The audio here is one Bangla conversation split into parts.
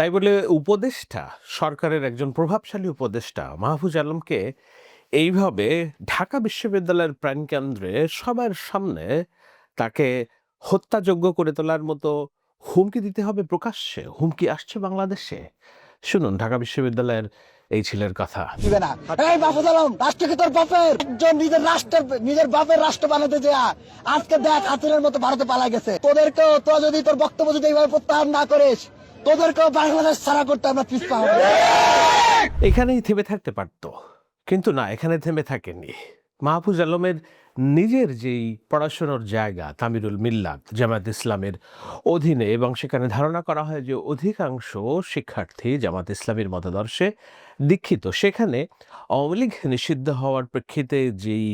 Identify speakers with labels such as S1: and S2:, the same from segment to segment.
S1: তাই বলে উপদেষ্টা, সরকারের একজন প্রভাবশালী উপদেষ্টা মাহফুজ আলমকে এইভাবে ঢাকা বিশ্ববিদ্যালয়ের প্রাণকেন্দ্রে সবার সামনে তাকে হত্যাযোগ্য করে তোলার মতো হুমকি দিতে হবে প্রকাশ্যে। হুমকি আসছে বাংলাদেশে। শুনুন, ঢাকা বিশ্ববিদ্যালয়ের এই ছেলের কথা।
S2: আলম রাষ্ট্র তোর বাপের? নিজের রাষ্ট্রের, নিজের বাপের রাষ্ট্র আজকে দেখ হাতুরের মতো ভারতে পালাই গেছে। তোদেরকেও, তোরা যদি তোর বক্তব্য যদি এইভাবে প্রত্যাহার না করিস তোদেরকেও বাংলাদেশ ছাড়া করতে আমরা
S1: এখানেই থেমে থাকতে পারত। কিন্তু না, এখানে থেমে থাকেনি। মাহফুজ আলমের নিজের যেই পড়াশোনার জায়গা, তামিরুল মিল্লাত জামাত ইসলামের অধীনে, এবং সেখানে ধারণা করা হয় যে অধিকাংশ শিক্ষার্থী জামাত ইসলামের মতাদর্শে দীক্ষিত। সেখানে আওয়ামী লীগ নিষিদ্ধ হওয়ার প্রেক্ষিতে যেই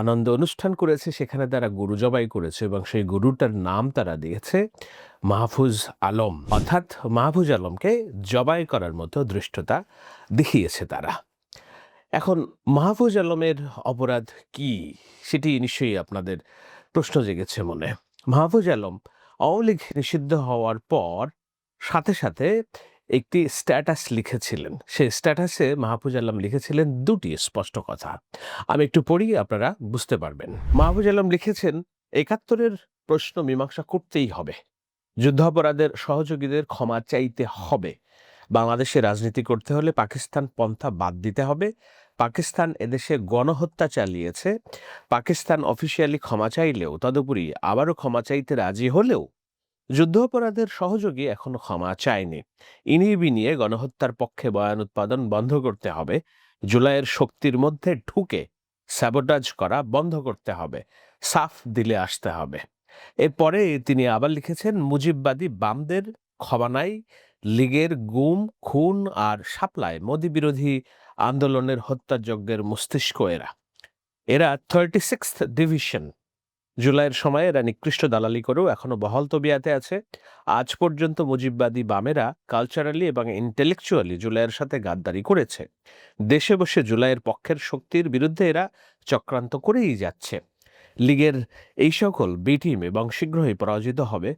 S1: আনন্দ অনুষ্ঠান করেছে, সেখানে তারা গুরু জবাই করেছে, এবং সেই গুরুটার নাম তারা দিয়েছে মাহফুজ আলম, অর্থাৎ মাহফুজ আলমকে জবাই করার মতো দৃষ্টতা দেখিয়েছে তারা। এখন মাহফুজ আলমের অপরাধ কি? সেটি নিশ্চয়ই আপনাদের প্রশ্ন জেগেছে মনে। মাহফুজ আলম আওয়ামী লীগ নিষিদ্ধ হওয়ার পর সাথে সাথে একটি স্ট্যাটাস লিখেছিলেন। সেই স্ট্যাটাসে মাহফুজ আলম লিখেছিলেন দুটি স্পষ্ট কথা। আমি একটু পড়ি আপনারা বুঝতে পারবেন। মাহফুজ আলম লিখেছেন, একাত্তরের প্রশ্ন মীমাংসা করতেই হবে। যুদ্ধাপরাধের সহযোগীদের ক্ষমা চাইতে হবে। বাংলাদেশে রাজনীতি করতে হলে পাকিস্তান পন্থা বাদ দিতে হবে। পাকিস্তান এদেশে গণহত্যা চালিয়েছে। পাকিস্তান অফিসিয়ালি ক্ষমা চাইলেও তদুপরি আবারও ক্ষমা চাইতে রাজি হলেও যুদ্ধাপরাধের সহযোগী এখনও ক্ষমা চায়নি। ইনিয়ে বিনিয়ে গণহত্যার পক্ষে বয়ান উৎপাদন বন্ধ করতে হবে। জুলাইয়ের শক্তির মধ্যে ঢুকে স্যাবোটাজ করা বন্ধ করতে হবে। সাফ দিলে আসতে হবে। এরপরে তিনি আবার লিখেছেন, মুজিববাদী বামদের ক্ষমা নাই লীগের গুম, খুন আর সাপ্লায় মোদী বিরোধী আন্দোলনের হত্যাযজ্ঞের মস্তিষ্ক এরা। এরা থার্টি সিক্স ডিভিশন। জুলাইয়ের সময় এরা নিকৃষ্ট দালালি করেও এখনও বহল তবিয়াতে আছে। আজ পর্যন্ত মুজিববাদী বামেরা কালচারালি এবং ইন্টেলেকচুয়ালি জুলাইয়ের সাথে গাদ্দারি করেছে। দেশে বসে জুলাইয়ের পক্ষের শক্তির বিরুদ্ধে এরা চক্রান্ত করেই যাচ্ছে। লীগের এই সকল বি টিম এবং শীঘ্রই পরাজিত হবে।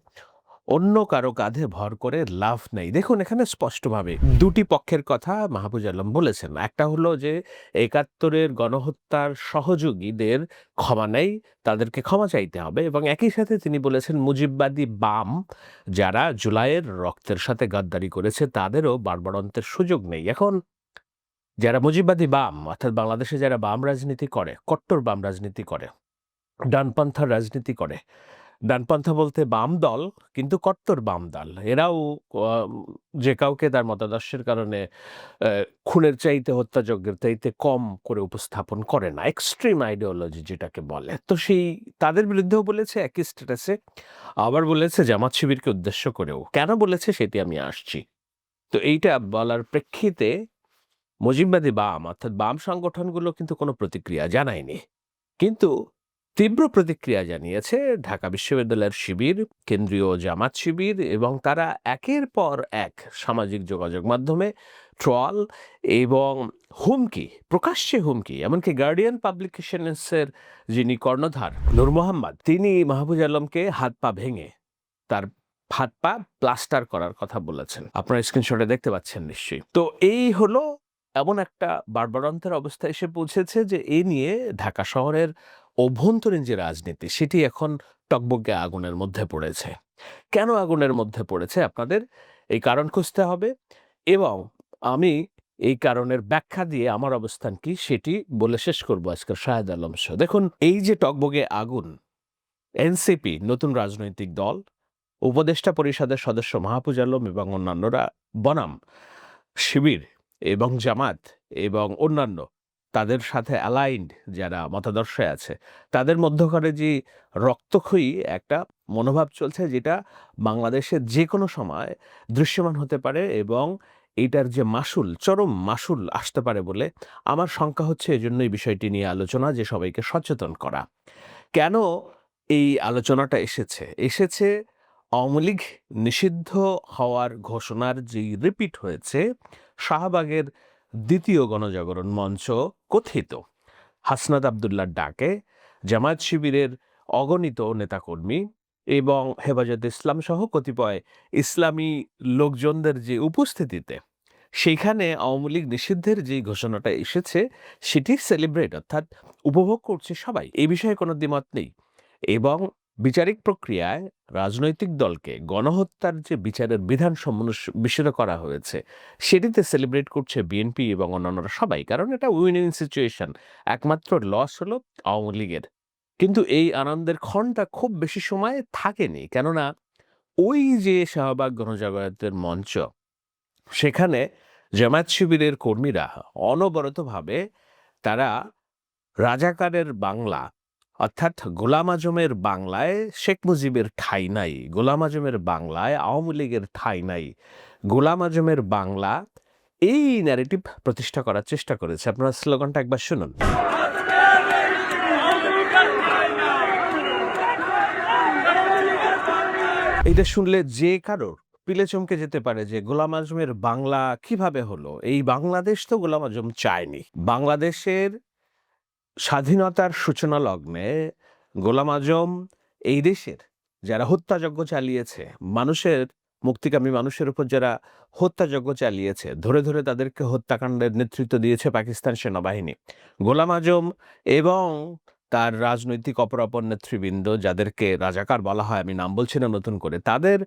S1: অন্য কারও কাঁধে ভর করে লাভ নেই। দেখুন এখানে স্পষ্টভাবে দুটি পক্ষের কথা মাহবুজ আলম বলেছেন। একটা হলো যে একাত্তরের গণহত্যার সহযোগীদের ক্ষমা নেই তাদেরকে ক্ষমা চাইতে হবে এবং একই সাথে তিনি বলেছেন মুজিববাদী বাম যারা জুলাইয়ের রক্তের সাথে গাদ্দারি করেছে তাদেরও বারবারন্তের সুযোগ নেই। এখন যারা মুজিববাদী বাম অর্থাৎ বাংলাদেশে যারা বাম রাজনীতি করে কট্টর বাম রাজনীতি করে ডানপন্থার রাজনীতি করে। ডানপন্থা বলতে বাম দল, কিন্তু কট্টর বাম দল। এরাও যে কাউকে তার মতাদর্শের কারণে খুনের চাইতে হত্যাযজ্ঞের চাইতে কম করে উপস্থাপন করে না। এক্সট্রিম আইডিওলজি যেটাকে বলে। তো সেই, তাদের বিরুদ্ধেও বলেছে, একই স্ট্যাটাসে। আবার বলেছে, জামাত শিবিরকে উদ্দেশ্য করেও। কেন বলেছে, সেটি আমি আসছি। তো এইটা বলার প্রেক্ষিতে, মুজিববাদী বাম, অর্থাৎ বাম সংগঠনগুলো কিন্তু কোনো প্রতিক্রিয়া জানায়নি। কিন্তু তীব্র প্রতিক্রিয়া জানিয়েছে ঢাকা বিশ্ববিদ্যালয়ের শিবির, কেন্দ্রীয় জামাত শিবির এবং তারা একের পর এক সামাজিক যোগাযোগ মাধ্যমে ট্রল এবং হুমকি, প্রকাশ্যে হুমকি, এমনকি গার্ডিয়ান পাবলিকেশনসের যিনি কর্ণধার নূর মোহাম্মদ, তিনি মাহবুজ আলমকে হাত পা ভেঙে তার হাত পা প্লাস্টার করার কথা বলেছেন। আপনারা স্ক্রিনশটে দেখতে পাচ্ছেন নিশ্চয়ই। তো এই হলো এমন একটা বারবারন্তের অবস্থা এসে পৌঁছেছে যে এ নিয়ে ঢাকা শহরের অভ্যন্তরীণ যে রাজনীতি, সেটি এখন টকবকে আগুনের মধ্যে পড়েছে। কেন আগুনের মধ্যে পড়েছে আপনাদের? এই কারণ খুঁজতে হবে এবং আমি এই কারণের ব্যাখ্যা দিয়ে আমার অবস্থান কি সেটি বলে শেষ করব আজকের শাহেদ আলম শো দেখুন, এই যে টকবগে আগুন এনসিপি নতুন রাজনৈতিক দল, উপদেষ্টা পরিষদের সদস্য মাহফুজ আলম এবং অন্যান্যরা, বনাম, শিবির এবং জামাত এবং অন্যান্য তাদের সাথে অ্যালাইন্ড যারা মতাদর্শে আছে, তাদের মধ্যখানে যে রক্তক্ষয়ী একটা মনোভাব চলছে যেটা বাংলাদেশের যে কোনো সময় দৃশ্যমান হতে পারে এবং এইটার যে মাসুল চরম মাসুল আসতে পারে বলে আমার শঙ্কা হচ্ছে। এজন্যই বিষয়টি নিয়ে আলোচনা, যে সবাইকে সচেতন করা। কেন এই আলোচনাটা এসেছে? এসেছে আওয়ামী লীগ নিষিদ্ধ হওয়ার ঘোষণার যে রিপিট হয়েছে, শাহবাগের দ্বিতীয় গণজাগরণ মঞ্চ কথিত। হাসনাত আবদুল্লার ডাকে, জামায়াত শিবিরের অগণিত নেতাকর্মী এবং হেফাজত ইসলাম সহ কতিপয় ইসলামী লোকজনদের যে উপস্থিতিতে, সেইখানে আওয়ামী লীগ নিষিদ্ধের যে ঘোষণাটা এসেছে, সেটি সেলিব্রেট অর্থাৎ উপভোগ করছে সবাই। এই বিষয়ে কোনো দ্বিমত নেই। এবং বিচারিক প্রক্রিয়ায় রাজনৈতিক দলকে গণহত্যার যে বিচারের বিধান সম্মিশ্র করা হয়েছে, সেটিতে সেলিব্রেট করছে বিএনপি এবং অন্যান্যরা সবাই, কারণ এটা উইনিং সিচুয়েশন একমাত্র লস হলো আওয়ামী লীগের। কিন্তু এই আনন্দের ক্ষণটা খুব বেশি সময় থাকেনি, কেননা ওই যে শাহবাগ গণজাগরতের মঞ্চ, সেখানে জামায়াত শিবিরের কর্মীরা অনবরতভাবে তারা রাজাকারের বাংলা অর্থাৎ গোলাম আজমের বাংলায় শেখ মুজিবের ঠাঁই নাই, গোলাম আজমের বাংলায় আওয়ামী লীগের ঠাঁই নাই। গোলাম আজমের বাংলা এই ন্যারেটিভ প্রতিষ্ঠা করার চেষ্টা করেছে। আপনারা স্লোগানটা একবার শুনুন। এইটা শুনলে যে কারোর পিলে চমকে যেতে পারে যে গোলাম আজমের বাংলা কীভাবে হলো? এই বাংলাদেশ তো গোলাম আজম চায়নি। বাংলাদেশের স্বাধীনতার সূচনা লগ্নে গোলাম আজম এই দেশের যারা হত্যাযজ্ঞ চালিয়েছে, মানুষের, মুক্তিকামী মানুষের উপর যারা হত্যাযজ্ঞ চালিয়েছে, ধরে ধরে তাদেরকে হত্যাকাণ্ডের নেতৃত্ব দিয়েছে পাকিস্তান সেনাবাহিনী। গোলাম আজম এবং তার রাজনৈতিক অপরাপর নেতৃবৃন্দ, যাদেরকে রাজাকার বলা হয়, আমি নাম বলছি না নতুন করে, তাদের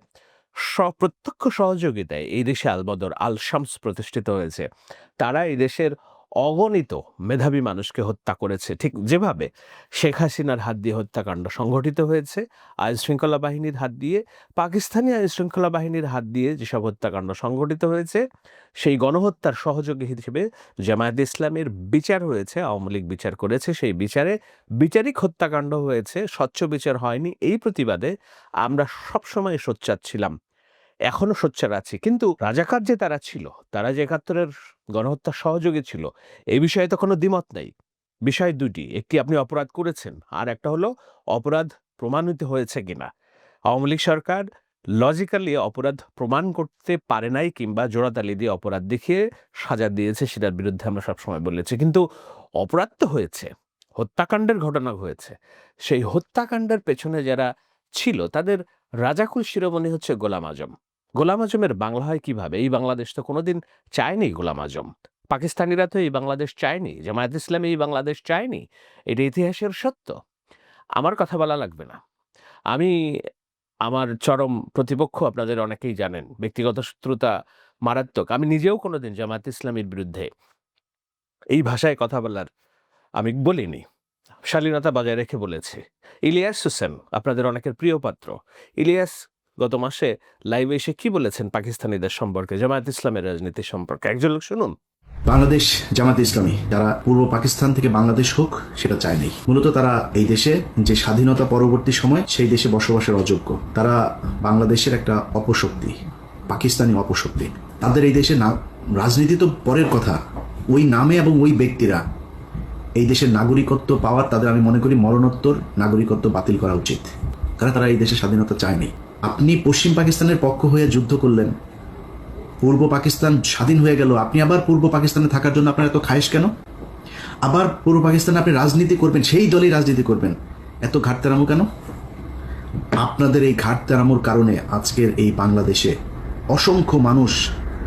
S1: প্রত্যক্ষ সহযোগিতায় এই দেশে আলবদর আল শামস প্রতিষ্ঠিত হয়েছে। তারা এই দেশের অগণিত মেধাবী মানুষকে হত্যা করেছে। ঠিক যেভাবে শেখ হাসিনার হাত দিয়ে হত্যাকাণ্ড সংঘটিত হয়েছে আইন শৃঙ্খলা বাহিনীর হাত দিয়ে, পাকিস্তানি আইন শৃঙ্খলা বাহিনীর হাত দিয়ে যেসব হত্যাকাণ্ড সংঘটিত হয়েছে, সেই গণহত্যার সহযোগী হিসেবে জামায়াত ইসলামের বিচার হয়েছে, আওয়ামী লীগ বিচার করেছে, সেই বিচারে বিচারিক হত্যাকাণ্ড হয়েছে, স্বচ্ছ বিচার হয়নি। এই প্রতিবাদে আমরা সবসময় সোচ্চার ছিলাম। এখনও সোচ্চার আছি। কিন্তু রাজাকার যে তারা ছিল, তারা যে একাত্তরের গণহত্যার সহযোগী ছিল এই বিষয়ে তো কোনো দ্বিমত নেই। বিষয় দুটি, একটি আপনি অপরাধ করেছেন, আর একটা হলো অপরাধ প্রমাণিত হয়েছে কিনা। আওয়ামী লীগ সরকার লজিক্যালি অপরাধ প্রমাণ করতে পারে নাই কিংবা জোড়াতালি দিয়ে অপরাধ দেখিয়ে সাজা দিয়েছে, সেটার বিরুদ্ধে আমরা সবসময় বলেছি। কিন্তু অপরাধ তো হয়েছে, হত্যাকাণ্ডের ঘটনা হয়েছে সেই হত্যাকাণ্ডের পেছনে যারা ছিল, তাদের রাজাকুল শিরোমণি হচ্ছে গোলাম আজম। গোলাম আজমের বাংলা হয় কীভাবে? এই বাংলাদেশ তো কোনোদিন চায়নি গোলাম আজম। পাকিস্তানিরা তো এই বাংলাদেশ চায়নি, জামায়াত ইসলামী এই বাংলাদেশ চায়নি। এটা ইতিহাসের সত্য। আমার কথা বলা লাগবে না। আমি আমার চরম প্রতিপক্ষ আপনাদের অনেকেই জানেন, ব্যক্তিগত শত্রুতা মারাত্মক। আমি নিজেও কোনোদিন জামায়াত ইসলামীর বিরুদ্ধে এই ভাষায় কথা বলার আমি বলিনি। শালীনতা বজায় রেখে বলেছি। ইলিয়াস হোসেন, আপনাদের অনেকের প্রিয় পাত্র। ইলিয়াস গত মাসে লাইভে এসে কি বলেছেন পাকিস্তানিদের সম্পর্কে? জামায়াত ইসলামের রাজনীতি সম্পর্কে? একজন লোক শুনুন।
S3: বাংলাদেশ জামাত ইসলামী, যারা পূর্ব পাকিস্তান থেকে বাংলাদেশ হোক, সেটা চায়নি মূলত তারা এই দেশে যে স্বাধীনতা পরবর্তী সময়, সেই দেশে বসবাসের অযোগ্য। তারা বাংলাদেশের একটা অপশক্তি, পাকিস্তানি অপশক্তি। তাদের এই দেশে না রাজনীতি তো পরের কথা। ওই নামে এবং ওই ব্যক্তিরা এই দেশের নাগরিকত্ব পাওয়ার তাদের আমি মনে করি মরণোত্তর নাগরিকত্ব বাতিল করা উচিত। কারণ তারা এই দেশে স্বাধীনতা চায়নি আপনি পশ্চিম পাকিস্তানের পক্ষ হয়ে যুদ্ধ করলেন। পূর্ব পাকিস্তান স্বাধীন হয়ে গেল। আপনি আবার পূর্ব পাকিস্তানে থাকার জন্য আপনার এত খায়েশ কেন? আবার পূর্ব পাকিস্তানে আপনি রাজনীতি করবেন, সেই দলই রাজনীতি করবেন। এত ঘাটতেরামো কেন? আপনাদের এই ঘাটতেরামোর কারণে আজকের এই বাংলাদেশে অসংখ্য মানুষ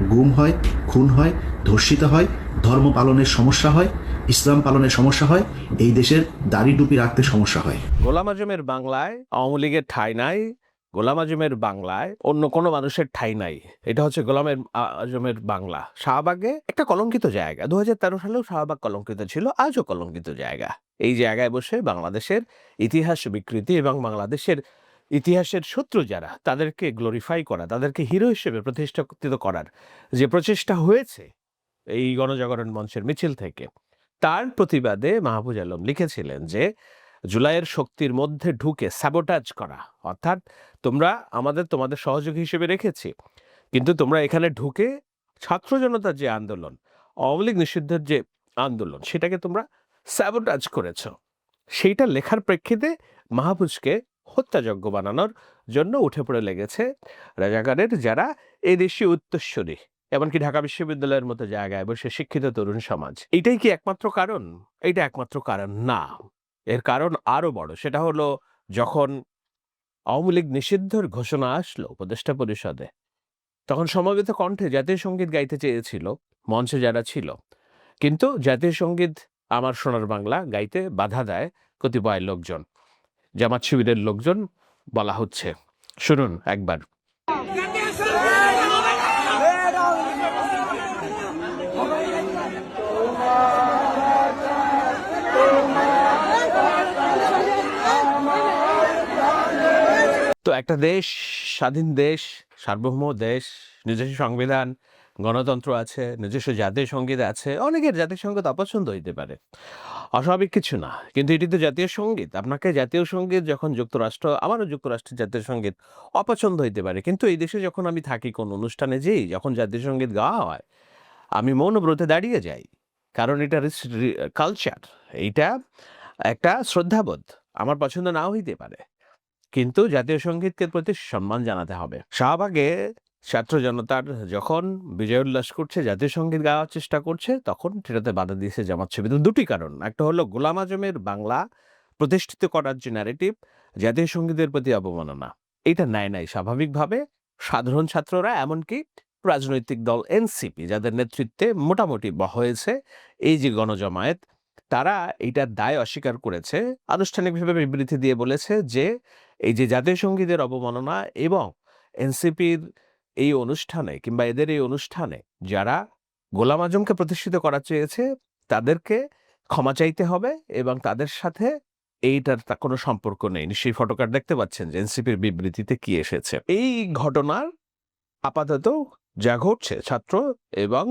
S3: গুম হয়, খুন হয়, ধর্ষিত হয়, ধর্ম পালনের সমস্যা হয়, ইসলাম পালনের সমস্যা হয়, এই দেশের দাড়ি টুপি রাখতে সমস্যা হয়।
S1: গোলাম আজমের বাংলায় আওয়ামী লীগের ঠাঁই নাই গোলাম আজমের বাংলায় অন্য কোনো মানুষের ঠাঁই নাই। এটা হচ্ছে গোলামের আজমের বাংলা। শাহবাগে একটা কলঙ্কিত জায়গা। দু হাজার তেরো সালেও শাহবাগ কলঙ্কিত ছিল, আজও কলঙ্কিত জায়গা। এই জায়গায় বসে বাংলাদেশের ইতিহাস বিকৃতি এবং বাংলাদেশের ইতিহাসের শত্রু যারা, তাদেরকে গ্লোরিফাই করা, তাদেরকে হিরো হিসেবে প্রতিষ্ঠিত করার যে প্রচেষ্টা হয়েছে এই গণজাগরণ মঞ্চের মিছিল থেকে, তার প্রতিবাদে মাহবুজ আলম লিখেছিলেন যে জুলাইয়ের শক্তির মধ্যে ঢুকে স্যাবোটাজ করা। অর্থাৎ তোমরা আমাদের তোমাদের সহযোগী হিসেবে রেখেছি। কিন্তু তোমরা এখানে ঢুকে ছাত্র জনতার যে আন্দোলন, আওয়ামী লীগ নিষিদ্ধের যে আন্দোলন, সেটাকে তোমরা স্যাবোটাজ করেছ। সেইটা লেখার প্রেক্ষিতে মাহফুজকে হত্যাযজ্ঞ বানানোর জন্য উঠে পড়ে লেগেছে রাজাকারের যারা এই দেশীয় উত্তরস্বরী এমনকি ঢাকা বিশ্ববিদ্যালয়ের মতো জায়গায় বসে শিক্ষিত তরুণ সমাজ। এটাই কি একমাত্র কারণ? এটা একমাত্র কারণ না। এর কারণ আরও বড়। সেটা হলো যখন আওয়ামী লীগ নিষিদ্ধর ঘোষণা আসলো উপদেষ্টা পরিষদে, তখন সমবেত কণ্ঠে জাতীয় সংগীত গাইতে চেয়েছিল, মঞ্চে যারা ছিল। কিন্তু জাতীয় সংগীত আমার সোনার বাংলা গাইতে বাধা দেয় কতিপয় লোকজন। জামাত শিবিরের লোকজন বলা হচ্ছে। শুনুন একবার। তো একটা দেশ, স্বাধীন দেশ, সার্বভৌম দেশ, নিজস্ব সংবিধান, গণতন্ত্র আছে, নিজস্ব জাতীয় সংগীত আছে, অনেকের জাতীয় সংগীত অপছন্দ হইতে পারে। অস্বাভাবিক কিছু না, কিন্তু এটি তো জাতীয় সংগীত। আপনাকে জাতীয় সংগীত যখন যুক্তরাষ্ট্র, আমারও যুক্তরাষ্ট্রের জাতীয় সংগীত অপছন্দ হইতে পারে। কিন্তু এই দেশে যখন আমি থাকি, কোন অনুষ্ঠানে যেই, যখন জাতীয় সংগীত গাওয়া হয়, আমি মৌনব্রতে দাঁড়িয়ে যাই। কারণ এটা কালচার এইটা একটা শ্রদ্ধাবোধ। আমার পছন্দ নাও হইতে পারে। কিন্তু জাতীয় সঙ্গীতকে প্রতি সম্মান জানাতে হবে। শাহবাগে ছাত্র জনতার যখন বিজয় উল্লাস করছে, জাতীয় সংগীত গাওয়ার চেষ্টা করছে, তখন সেটাতে বাধা দিয়েছে জামাত শিবির। দুটি কারণ। একটা হলো গোলাম আজমের বাংলা প্রতিষ্ঠিত করার যে ন্যারেটিভ জাতীয় সঙ্গীতের প্রতি অবমাননা। এটা নেয় নাই স্বাভাবিকভাবে। সাধারণ ছাত্ররা এমনকি রাজনৈতিক দল এনসিপি, যাদের নেতৃত্বে মোটামুটি হয়েছে, এই যে গণজমায়েত, তারা এইটার দায় অস্বীকার করেছে। আনুষ্ঠানিকভাবে বিবৃতি দিয়ে বলেছে যে এই যে জাতীয় সঙ্গীতের অবমাননা এবং এনসিপির এই অনুষ্ঠানে কিংবা এদের এই অনুষ্ঠানে যারা গোলাম আজমকে প্রতিষ্ঠিত করা চেয়েছে, তাদেরকে ক্ষমা চাইতে হবে এবং তাদের সাথে এইটার তা কোনো সম্পর্ক নেই। নিশ্চয়ই ফটোকার্ড দেখতে পাচ্ছেন যে এনসিপির বিবৃতিতে কি এসেছে। এই ঘটনার আপাতত যা ঘটছে, ছাত্র এবং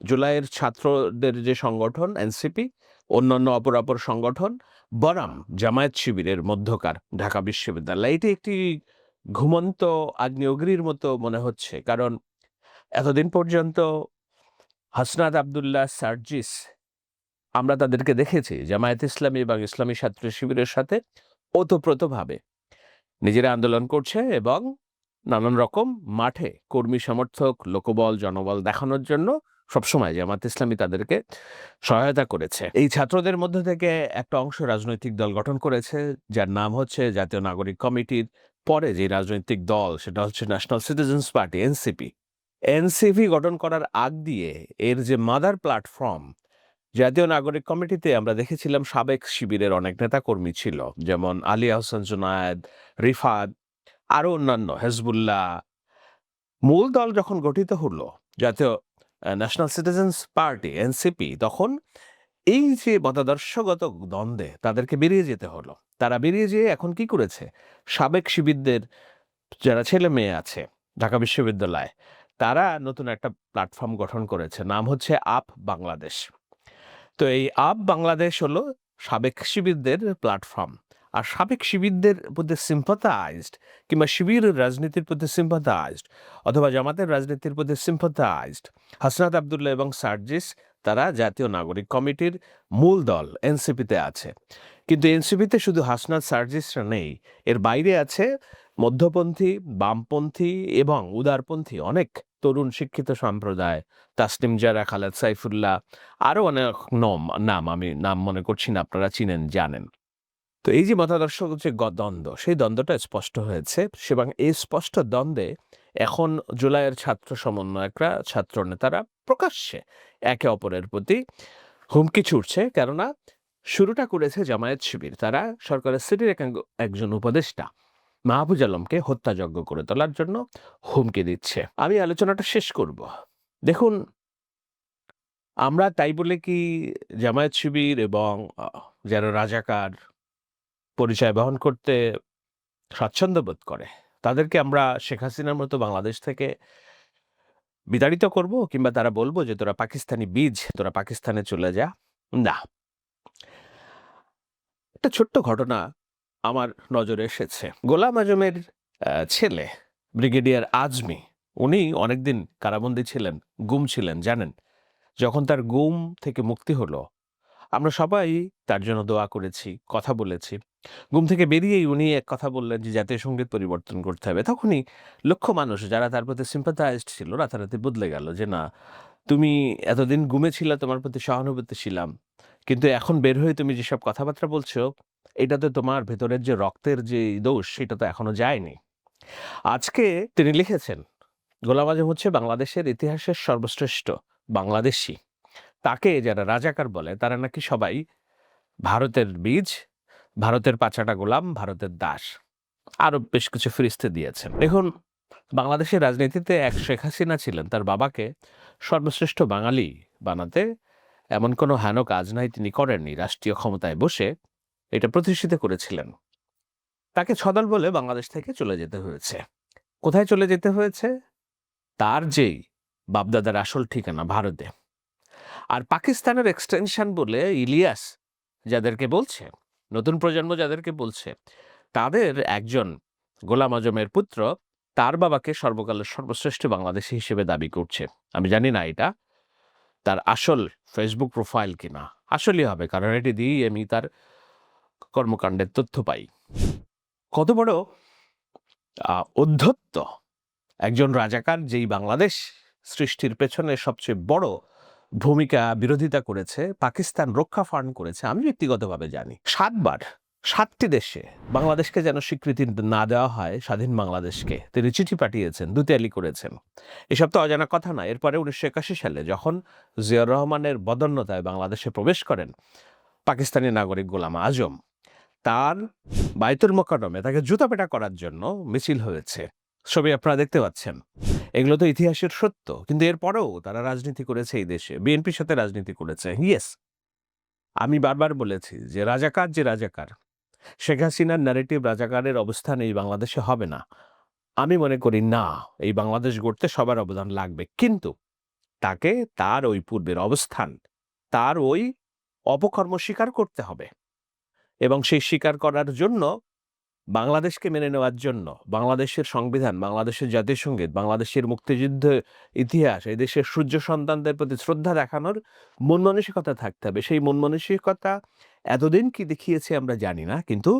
S1: জুলাইয়ের ছাত্রদের যে সংগঠন এনসিপি অন্যান্য অপর অপর সংগঠন বরাম জামায়াত শিবিরের মধ্যকার ঢাকা বিশ্ববিদ্যালয়। এটি একটি ঘুমন্ত আগ্নেয়গিরির মতো মনে হচ্ছে, কারণ এতদিন পর্যন্ত হাসনাত আবদুল্লাহ সার্জিস, আমরা তাদেরকে দেখেছি জামায়াত ইসলামী এবং ইসলামী ছাত্র শিবিরের সাথে ওতপ্রোতভাবে। নিজেরা আন্দোলন করছে এবং নানান রকম মাঠে কর্মী সমর্থক, লোকবল, জনবল দেখানোর জন্য সবসময় জামাত ইসলামী তাদেরকে সহায়তা করেছে। এই ছাত্রদের মধ্যে থেকে একটা অংশ রাজনৈতিক দল গঠন করেছে, যার নাম হচ্ছে জাতীয় নাগরিক কমিটির পরে যে রাজনৈতিক দল সেটা হচ্ছে national citizens party NCP NCP গঠন করার আগ দিয়ে এর যে মাদার প্ল্যাটফর্ম, জাতীয় নাগরিক কমিটিতে আমরা দেখেছিলাম সাবেক শিবিরের অনেক নেতাকর্মী ছিল, যেমন আলী আহসান জুনায়েদ, রিফাত আরও অন্যান্য, হেজবুল্লাহ। মূল দল যখন গঠিত হলো, জাতীয় ন্যাশনাল সিটিজেন্স পার্টি এনসিপি তখন এই যে মতাদর্শগত দ্বন্দ্বে তাদেরকে বেরিয়ে যেতে হলো। তারা বেরিয়ে যেয়ে এখন কি করেছে? সাবেক শিবিরদের যারা ছেলে মেয়ে আছে ঢাকা বিশ্ববিদ্যালয়ে, তারা নতুন একটা প্ল্যাটফর্ম গঠন করেছে, নাম হচ্ছে আপ বাংলাদেশ। তো এই আপ বাংলাদেশ হলো সাবেক শিবিরদের প্ল্যাটফর্ম আর সাবেক শিবিরদের প্রতি সিম্পাথাইজড কিংবা শিবির রাজনীতির প্রতি সিম্পাথাইজড অথবা জামাতের রাজনীতির প্রতি সিম্পাথাইজড হাসনাত আবদুল্লাহ এবং সার্জিস তারা জাতীয় নাগরিক কমিটির মূল দল এনসিপিতে আছে। কিন্তু এনসিপিতে শুধু হাসনাত সার্জিসরা নেই, এর বাইরে আছে মধ্যপন্থী, বামপন্থী এবং উদারপন্থী অনেক তরুণ শিক্ষিত সম্প্রদায়। তাসনিম জারা, খালেদ সাইফুল্লাহ, আরও অনেক নম, নাম আমি নাম মনে করছি না, আপনারা চিনেন, জানেন। তো এই যে মতাদর্শ যে দ্বন্দ্ব, সেই দ্বন্দ্বটা স্পষ্ট হয়েছে এবং এই স্পষ্ট দ্বন্দ্বে এখন জুলাইয়ের ছাত্র সমন্বয়করা, ছাত্র নেতারা প্রকাশ্যে একে অপরের প্রতি হুমকি ছুটছে কেননা শুরুটা করেছে জামায়াত শিবির। তারা সরকারের সিটির এক- একজন উপদেষ্টা মাহবুজ আলমকে হত্যাযজ্ঞ করে তোলার জন্য হুমকি দিচ্ছে। আমি আলোচনাটা শেষ করব। দেখুন, আমরা তাই বলে কি জামায়াত শিবির এবং যারা রাজাকার পরিচয় বহন করতে স্বাচ্ছন্দ্য বোধ করে। তাদেরকে আমরা শেখ হাসিনার মতো বাংলাদেশ থেকে বিতাড়িত করব কিংবা তারা বলব যে, তোরা পাকিস্তানি বীজ, তোরা পাকিস্তানে চলে যা। না। একটা ছোট্ট ঘটনা আমার নজরে এসেছে। গোলাম আজমের ছেলে, ব্রিগেডিয়ার আজমি, উনি অনেকদিন কারাবন্দী ছিলেন, গুম ছিলেন, জানেন? যখন তার গুম থেকে মুক্তি হলো, আমরা সবাই তার জন্য দোয়া করেছি, কথা বলেছি। ঘুম থেকে বেরিয়েই উনি এক কথা বললেন যে, জাতীয় সংগীত পরিবর্তন করতে হবে। তখনই লক্ষ মানুষ যারা তার প্রতি সিম্পাথাইজড ছিল, রাতারাতি বদলে গেল যে, না, তুমি এতদিন ঘুমে ছিলে তোমার প্রতি সহানুভূতি ছিলাম কিন্তু এখন বের হয়ে তুমি যেসব কথাবার্তা বলছো এটাতে তোমার ভেতরের যে রক্তের যে দোষ, সেটা তো এখনও যায়নি। আজকে তিনি লিখেছেন, গোলাম আজম হচ্ছে বাংলাদেশের ইতিহাসের সর্বশ্রেষ্ঠ বাংলাদেশি। তাকে যারা রাজাকার বলে, তারা নাকি সবাই ভারতের বীজ ভারতের পাচাটা গোলাম, ভারতের দাস। আরও বেশ কিছু ফিরিস্তে দিয়েছেন। দেখুন, বাংলাদেশের রাজনীতিতে এক শেখ হাসিনা ছিলেন, তার বাবাকে সর্বশ্রেষ্ঠ বাঙালি বানাতে এমন কোনো হেন কাজ নাই তিনি করেননি, রাষ্ট্রীয় ক্ষমতায় বসে এটা প্রতিষ্ঠিত করেছিলেন। তাকে ছদল বলে বাংলাদেশ থেকে চলে যেতে হয়েছে। কোথায় চলে যেতে হয়েছে? তার যেই বাপদাদার আসল ঠিকানা, ভারতে। আর পাকিস্তানের এক্সটেনশন বলে ইলিয়াস যাদেরকে বলছে নতুন প্রজন্ম যাদেরকে বলছে, তাদের একজন গোলাম আজমের পুত্র তার বাবাকে সর্বকালের সর্বশ্রেষ্ঠ বাংলাদেশী হিসেবে দাবি করছে। আমি জানি না এটা, তার আসল ফেসবুক প্রোফাইল কিনা। আসলই হবে, কারণ এটি দিয়েই আমি তার কর্মকাণ্ডের তথ্য পাই। কত বড় অধ্যত্ত একজন রাজাকার যেই বাংলাদেশ সৃষ্টির পেছনে সবচেয়ে বড় ভূমিকা বিরোধিতা করেছে, পাকিস্তান রক্ষা ফান্ড করেছে, আমি ব্যক্তিগতভাবে জানি। সাতবার, সাতটি দেশে বাংলাদেশকে যেন স্বীকৃতি না দেওয়া হয়, স্বাধীন বাংলাদেশকে তিনি চিঠি পাঠিয়েছেন দুতিয়ালি করেছেন। এসব তো অজানা কথা না, এরপরে উনিশশো একাশি সালে যখন জিয়াউর রহমানের বদন্যতায় বাংলাদেশে প্রবেশ করেন, পাকিস্তানি নাগরিক গোলাম আজম, তার বাইতুল মোকারমে তাকে জুতাপেটা করার জন্য মিছিল হয়েছে। ছবি আপনারা দেখতে পাচ্ছেন। এগুলো তো ইতিহাসের সত্য। কিন্তু এরপরেও তারা রাজনীতি করেছে এই দেশে। বিএনপির সাথে রাজনীতি করেছে। ইয়েস আমি বারবার বলেছি যে রাজাকার যে রাজাকার, শেখ হাসিনার ন্যারেটিভ রাজাকারের অবস্থান এই বাংলাদেশে হবে না। আমি মনে করি না, এই বাংলাদেশ গড়তে সবার অবদান লাগবে। কিন্তু তাকে তার ওই পূর্বের অবস্থান, তার ওই অপকর্ম স্বীকার করতে হবে। এবং সেই স্বীকার করার জন্য বাংলাদেশকে মেনে নেওয়ার জন্য বাংলাদেশের সংবিধান, বাংলাদেশের জাতীয় সংগীত, বাংলাদেশের মুক্তিযুদ্ধ ইতিহাস, এই দেশের সূর্য সন্তানদের প্রতি শ্রদ্ধা দেখানোর মন মানসিকতা থাকতে হবে। সেই মন মানসিকতা এতদিন কি দেখিয়েছে আমরা জানি না, কিন্তু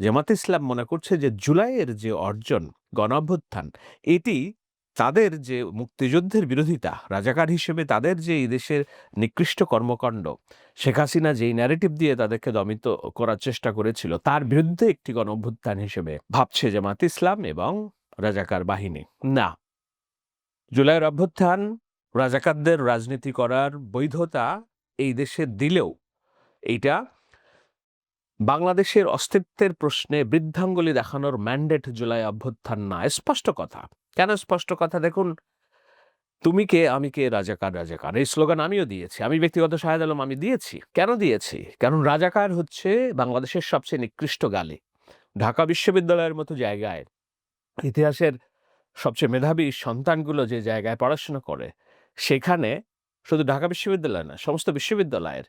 S1: জামাত ইসলাম মনে করছে যে জুলাইয়ের যে অর্জন গণ অভ্যুত্থান এটি তাদের যে মুক্তিযুদ্ধের বিরোধিতা, রাজাকার হিসেবে তাদের যে এই দেশের নিকৃষ্ট কর্মকাণ্ড, শেখ হাসিনা যেই ন্যারেটিভ দিয়ে তাদেরকে দমিত করার চেষ্টা করেছিল, তার বিরুদ্ধে একটি গণ অভ্যুত্থান হিসেবে ভাবছে জামাত ইসলাম এবং রাজাকার বাহিনী। না। জুলাইয়ের অভ্যুত্থান, রাজাকারদের রাজনীতি করার বৈধতা এই দেশে দিলেও এইটা বাংলাদেশের অস্তিত্বের প্রশ্নে বৃদ্ধাঙ্গুলি দেখানোর ম্যান্ডেট জুলাই অভ্যুত্থান না স্পষ্ট কথা। কেন স্পষ্ট কথা? দেখুন, তুমি কে? আমি কে? রাজাকার রাজাকার এই স্লোগান আমিও দিয়েছি। আমি ব্যক্তিগত শাহেদ আলম, আমি দিয়েছি। কেন দিয়েছি? কারণ রাজাকার হচ্ছে বাংলাদেশের সবচেয়ে নিকৃষ্ট গালি। ঢাকা বিশ্ববিদ্যালয়ের মতো জায়গায়, ইতিহাসের সবচেয়ে মেধাবী সন্তানগুলো যে জায়গায় পড়াশোনা করে, সেখানে শুধু ঢাকা বিশ্ববিদ্যালয় না, সমস্ত বিশ্ববিদ্যালয়ের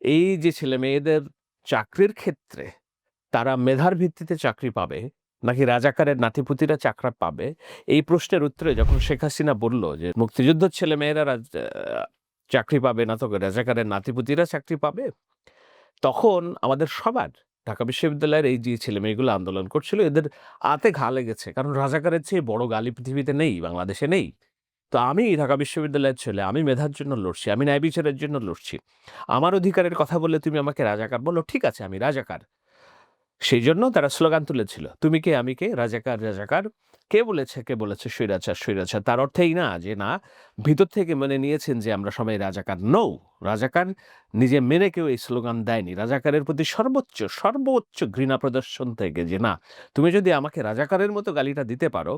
S1: এই যে ছেলে মেয়েদের চাকরির ক্ষেত্রে তারা মেধার ভিত্তিতে চাকরি পাবে নাকি রাজাকারের নাতিপুতিরা চাকরা পাবে? এই প্রশ্নের উত্তরে যখন শেখ হাসিনা বলল যে, মুক্তিযুদ্ধ ছেলে মেয়েরা চাকরি পাবে না তো রাজাকারের নাতিপুতিরা চাকরি পাবে? তখন আমাদের সবার, ঢাকা বিশ্ববিদ্যালয়ের এই যে ছেলে মেয়েগুলো আন্দোলন করছিল, এদের আতে ঘা লেগেছে। কারণ রাজাকারের চেয়ে বড় গালি পৃথিবীতে নেই, বাংলাদেশে নেই। তো আমি ঢাকা বিশ্ববিদ্যালয়ের ছেলে, আমি মেধার জন্য লড়ছি, আমি ন্যায় বিচারের জন্য লড়ছি। আমার অধিকারের কথা বলে তুমি আমাকে রাজাকার বলো, ঠিক আছে, আমি রাজাকার। সেই জন্য তারা স্লোগান তুলেছিল, তুমি কে, আমি কে, রাজাকার রাজাকার। কে বলেছে কে বলেছে, স্বৈরাচার স্বৈরাচার, তার অর্থেই না যে না, ভিতর থেকে মেনে নিয়েছেন যে আমরা সবাই রাজাকার। নৌ রাজাকার নিজে মেনে কেউ এই স্লোগান দেয়নি। রাজাকারের প্রতি সর্বোচ্চ সর্বোচ্চ ঘৃণা প্রদর্শন থেকে যে না, তুমি যদি আমাকে রাজাকারের মতো গালিটা দিতে পারো,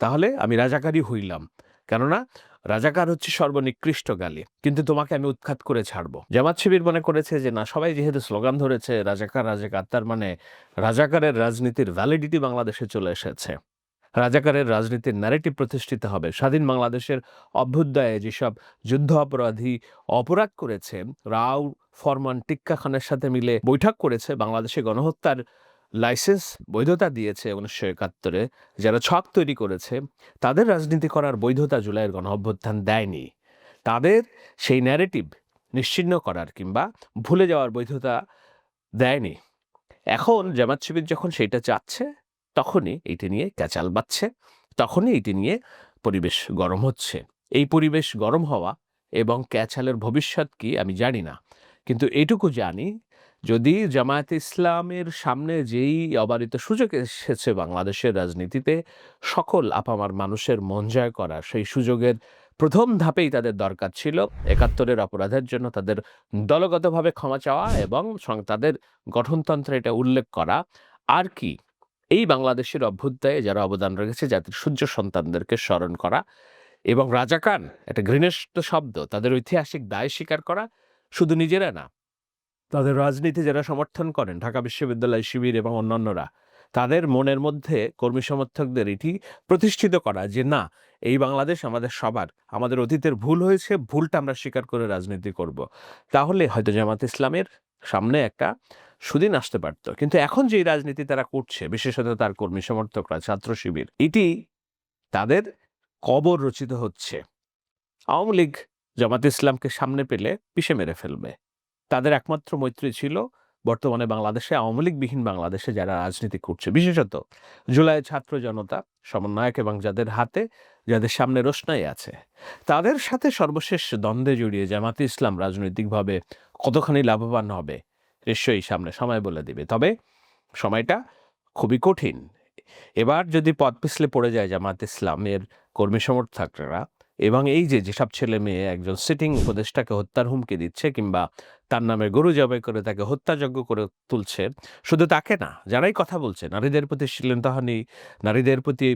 S1: তাহলে আমি রাজাকারই হইলাম। কেননা রাজাকার হচ্ছে সর্বনিকৃষ্ট গালি। কিন্তু তোমাকে আমি উৎখাত করে ছাড়বো। জামাত শিবির মনে করেছে যে, না, সবাই যেহেতু স্লোগান ধরেছে, রাজাকার রাজাকার, তার মানে রাজাকারের রাজনীতির ভ্যালিডিটি বাংলাদেশে চলে এসেছে। রাজাকারের রাজনীতির ন্যারেটিভ প্রতিষ্ঠিত হবে। স্বাধীন বাংলাদেশের অভ্যুদয়ে যেসব যুদ্ধ অপরাধী অপরাধ করেছে, রাও, ফরমান টিক্কা খানের সাথে মিলে বৈঠক করেছে বাংলাদেশে গণহত্যার লাইসেন্স বৈধতা দিয়েছে উনিশশো একাত্তরে। যারা ছক তৈরি করেছে, তাদের রাজনীতি করার বৈধতা জুলাইয়ের গণ অভ্যুত্থান দেয়নি। তাদের সেই ন্যারেটিভ নিশ্চিহ্ন করার কিংবা ভুলে যাওয়ার বৈধতা দেয়নি। এখন জামাত শিবির যখন সেইটা চাচ্ছে, তখনই এইটি নিয়ে ক্যাচাল বাচ্ছে তখনই এইটি নিয়ে পরিবেশ গরম হচ্ছে। এই পরিবেশ গরম হওয়া এবং ক্যাচালের ভবিষ্যৎ কি আমি জানি না। কিন্তু এইটুকু জানি যদি জামায়াতে ইসলামের সামনে যেই অবারিত সুযোগ এসেছে বাংলাদেশের রাজনীতিতে, সকল আপামার মানুষের মন জয় করা সেই সুযোগের প্রথম ধাপেই তাদের দরকার ছিল একাত্তরের অপরাধের জন্য তাদের দলগতভাবে ক্ষমা চাওয়া এবং তাদের গঠনতন্ত্রে এটা উল্লেখ করা। আর কি? এই বাংলাদেশের অভ্যুদয়ে যারা অবদান রেখেছে জাতির সূর্য সন্তানদেরকে স্মরণ করা এবং রাজাকান একটা ঘৃণিষ্ট শব্দ, তাদের ঐতিহাসিক দায় স্বীকার করা শুধু নিজেরা না তাদের রাজনীতি যারা সমর্থন করেন, ঢাকা বিশ্ববিদ্যালয় শিবির এবং অন্যান্যরা, তাদের মনের মধ্যে কর্মী সমর্থকদের এটি প্রতিষ্ঠিত করা যে, না, এই বাংলাদেশ আমাদের সবার, আমাদের অতীতের ভুল হয়েছে, ভুলটা আমরা স্বীকার করে রাজনীতি করব। তাহলে হয়তো জামাত ইসলামের সামনে একটা সুদিন আসতে পারত। কিন্তু এখন যেই রাজনীতি তারা করছে, বিশেষত তার কর্মী সমর্থকরা, ছাত্র শিবির এটি তাদের কবর রচিত হচ্ছে। আওয়ামী লীগ জামাত ইসলামকে সামনে পেলে পিষে মেরে ফেলবে। তাদের একমাত্র মৈত্রী ছিল বর্তমানে বাংলাদেশে আওয়ামী লীগবিহীন বাংলাদেশে যারা রাজনীতি করছে। বিশেষত জুলাই ছাত্র জনতা, সমন্বয়ক এবং যাদের হাতে, যাদের সামনে রোশনাই আছে, তাদের সাথে সর্বশেষ দ্বন্দ্বে জড়িয়ে জামাতে ইসলাম রাজনৈতিকভাবে কতখানি লাভবান হবে, নিশ্চয়ই সামনে সময় বলে দিবে। তবে সময়টা খুবই কঠিন। এবার যদি পথ পিছলে পড়ে যায় জামাত ইসলামের কর্মী সমর্থকরা এবং এই যে যেসব ছেলে মেয়ে একজন সিটিং উপদেষ্টাকে হত্যার হুমকি দিচ্ছে কিংবা তার নামে গরু জবাই করে তাকে হত্যাযজ্ঞ করে তুলছে, শুধু তাকে না, যারাই কথা বলছে, নারীদের প্রতি শ্লীলতাহানি, নারীদের প্রতি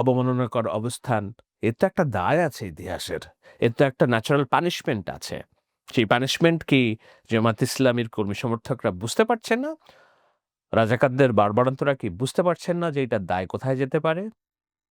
S1: অবমাননাকর অবস্থান, এর তো একটা দায় আছে ইতিহাসের, এর তো একটা ন্যাচারাল পানিশমেন্ট আছে। সেই পানিশমেন্ট কি জামাত ইসলামীর কর্মী সমর্থকরা বুঝতে পারছেন না? রাজাকারদের বারবারান্তরা কি বুঝতে পারছেন না যে এটার দায় কোথায় যেতে পারে?